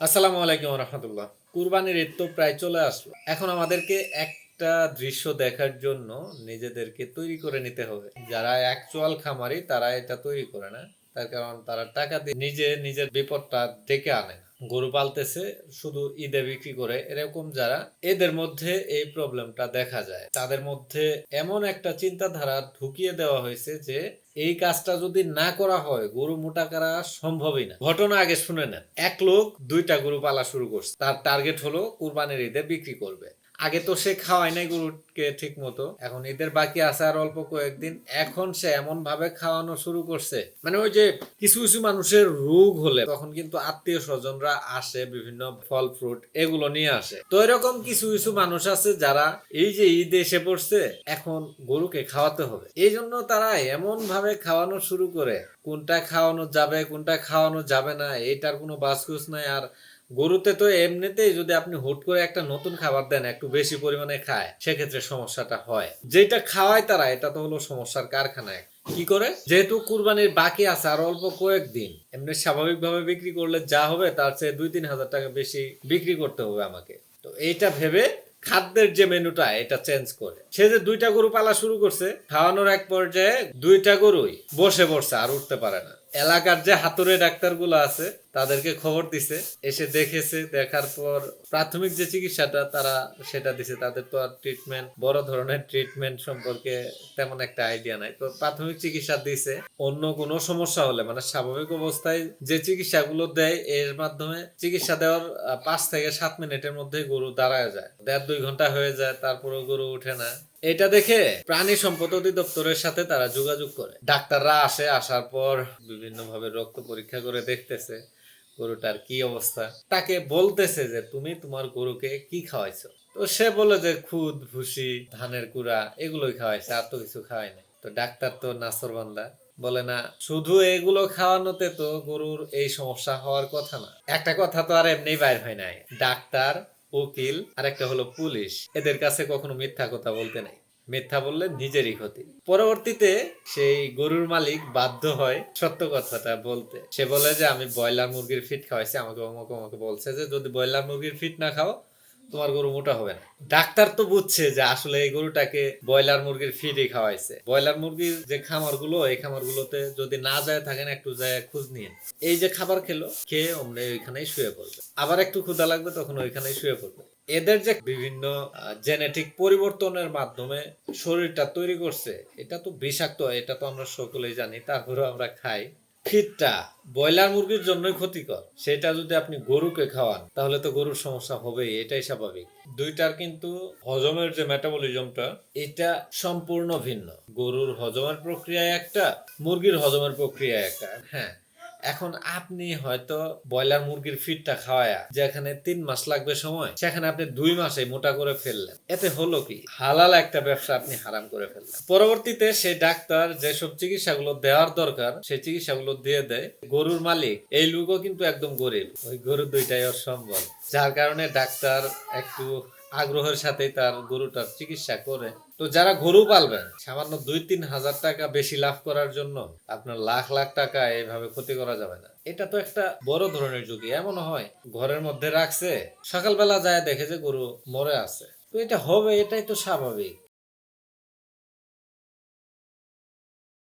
আসসালামু আলাইকুম রহমতুল্লাহ। কুরবানির ঈদ তো প্রায় চলে আসলো। এখন আমাদেরকে একটা দৃশ্য দেখার জন্য নিজেদেরকে তৈরি করে নিতে হবে। যারা অ্যাকচুয়াল খামারি, তারা এটা তৈরি করে না। তার কারণ তারা টাকা দিয়ে নিজে নিজের বিপদটা ডেকে আনে। গরু পালতেছে, শুধু ঈদে বিক্রি করে। এরকম যারা, এদের মধ্যে এই প্রবলেমটা দেখা যায়। তাদের মধ্যে এমন একটা চিন্তাধারা ঢুকিয়ে দেওয়া হয়েছে যে, এই কাজটা যদি না করা হয়, গরু মোটা করা সম্ভবই না। ঘটনা আগে শুনে নেন। এক লোক দুইটা গরু পালা শুরু করছে। তার টার্গেট হলো কুরবানির ঈদে বিক্রি করবে। আগে তো সে খাওয়ায় নাই গরুকে ঠিক মতো এখন ঈদের বাকি আছে আর অল্প কয়েকদিন। এখন সে এমন ভাবে খাওয়ানো শুরু করছে মানে ওই যে কিছু কিছু মানুষের রোগ হলে তখন কিন্তু আত্মীয় স্বজনরা আসে, বিভিন্ন ফল, ফ্রুট এগুলো নিয়ে আসে। তো এরকম কিছু কিছু মানুষ আছে যারা এই যে ঈদ এসে পড়ছে, এখন গরুকে খাওয়াতে হবে। এই জন্য তারা এমন ভাবে খাওয়ানো শুরু করে, কোনটা খাওয়ানো যাবে, কোনটা খাওয়ানো যাবে না, এটার কোনো বাসকুস নাই। আর গরুতে তো এমনিতেই যদি আপনি হুট করে একটা নতুন খাবার দেন, একটু বেশি পরিমাণে খায়, সেক্ষেত্রে সমস্যাটা হয়। যেটা খাওয়ায় তারা, এটা তো হলো সমস্যার কারখানায় কি করে? যেহেতু কুরবানির বাকি আছে আর অল্প কয়েকদিন, এমনি স্বাভাবিকভাবে বিক্রি করলে যা হবে, তার চেয়ে দুই তিন হাজার টাকা বেশি বিক্রি করতে হবে আমাকে। তো এইটা ভেবে খাদ্যের যে মেনুটা, এটা চেঞ্জ করে। সে যে দুইটা গরু পালা শুরু করছে, খাওয়ানোর এক পর্যায়ে দুইটা গরুই বসে পড়ছে আর উঠতে পারে না। এলাকার যে হাতুড়ে ডাক্তারগুলো আছে, তাদেরকে খবর দিছে, এসে দেখেছে, দেখার পর প্রাথমিক যে চিকিৎসাটা, তারা সেটা দিছে। তাদের তো আর ট্রিটমেন্ট বড় ধরনের ট্রিটমেন্ট সম্পর্কে তেমন একটা আইডিয়া নাই। তো প্রাথমিক চিকিৎসা দিছে। অন্য কোনো সমস্যা হলে মানে স্বাভাবিক অবস্থায় যে চিকিৎসাগুলো দেয়, এর মাধ্যমে চিকিৎসা দেওয়ার পাঁচ থেকে সাত মিনিটের মধ্যে গরু দাঁড়ায় যায়। দেড় দুই ঘণ্টা হয়ে যায়, তারপরেও গরু উঠে না। এটা দেখে প্রাণী সম্পদ অধিদপ্তরের সাথে তারা যোগাযোগ করে। ডাক্তাররা আসে, আসার পর বিভিন্ন ভাবে রক্ত পরীক্ষা করে দেখতেছে গরুটার কি অবস্থা। তাকে বলতেছে যে, তুমি তোমার গরুকে কি খাওয়াইছো? তো সে বলে যে, খুদ, ভুসি, ধানের কুড়া এগুলোই খাওয়াইছে, আর তো কিছু খাওয়াই নাই। তো ডাক্তার তো নাসর বান্দা, বলে, না, শুধু এগুলো খাওয়ানোতে তো গরুর এই সমস্যা হওয়ার কথা না। একটা কথা তো আর এমনি বাইর হয় নাই। ডাক্তার, উকিল আর একটা হলো পুলিশ। এদের কাছে কখনো মিথ্যা কথা বলতে নাই। মিথ্যা বললে নিজেরই ক্ষতি। পরবর্তীতে সেই গরুর মালিক বাধ্য হয় সত্য কথাটা বলতে। সে বলে যে, আমি ব্রয়লার মুরগির ফিট খাওয়াইছি। আমাকে অমুক আমাকে বলছে যে, যদি ব্রয়লার মুরগির ফিট না খাও, তোমার গরু মোটা হবে না। ডাক্তার তো বুঝছে যে, আসলে এই গরুটাকে ব্রয়লার মুরগির ফিডই খাওয়াইছে। ব্রয়লার মুরগির যে খামারগুলো, এই খামারগুলোতে যদি না যায়, থাকেন, একটু যায়, খোঁজ নিয়ে এই যে খাবার খেলো, খেয়ে অমনি ওইখানেই শুয়ে পড়বে। আবার একটু ক্ষুধা লাগবে, তখন ওইখানেই শুয়ে পড়বে। এদের যে বিভিন্ন জেনেটিক পরিবর্তনের মাধ্যমে শরীরটা তৈরি করছে, এটা তো বিষাক্ত, এটা তো আমরা সকলেই জানি, তারপরেও আমরা খাই। ফিটটা ব্রয়লার মুরগির জন্যই ক্ষতিকর, সেটা যদি আপনি গরুকে খাওয়ান, তাহলে তো গরুর সমস্যা হবেই, এটাই স্বাভাবিক। দুইটার কিন্তু হজমের যে মেটাবলিজমটা এটা সম্পূর্ণ ভিন্ন। গরুর হজমের প্রক্রিয়া একটা, মুরগির হজমের প্রক্রিয়া একটা হ্যাঁ। এখন আপনি হয়তো ব্রয়লার মুরগির ফিটটা খাওয়ায়া যেখানে তিন মাস লাগবে সময়, সেখানে আপনি দুই মাসে মোটা করে ফেললেন। এতে হলো কি? হালাল একটা ব্যবসা আপনি হারাম করে ফেললেন। পরবর্তীতে সেই ডাক্তার যেসব চিকিৎসাগুলো দেওয়ার দরকার, সেই চিকিৎসাগুলো দিয়ে দেয়। গরুর মালিক, এই লোকও কিন্তু একদম গরিব। ওই গরু দুইটাই সম্বল যার কারণে ডাক্তার একটু আগ্রহের সাথে তার গরুটার চিকিৎসা করে। তো যারা গরু পালবেন, সামান্য দুই তিন হাজার টাকা বেশি লাভ করার জন্য আপনার লাখ লাখ টাকা এইভাবে ক্ষতি করা যাবে না। এটা তো একটা বড় ধরনের ঝুঁকি। এমন হয়, ঘরের মধ্যে রাখছে, সকালবেলা যায় দেখে যে গরু মরে আছে। তো এটা হবে, এটাই তো স্বাভাবিক।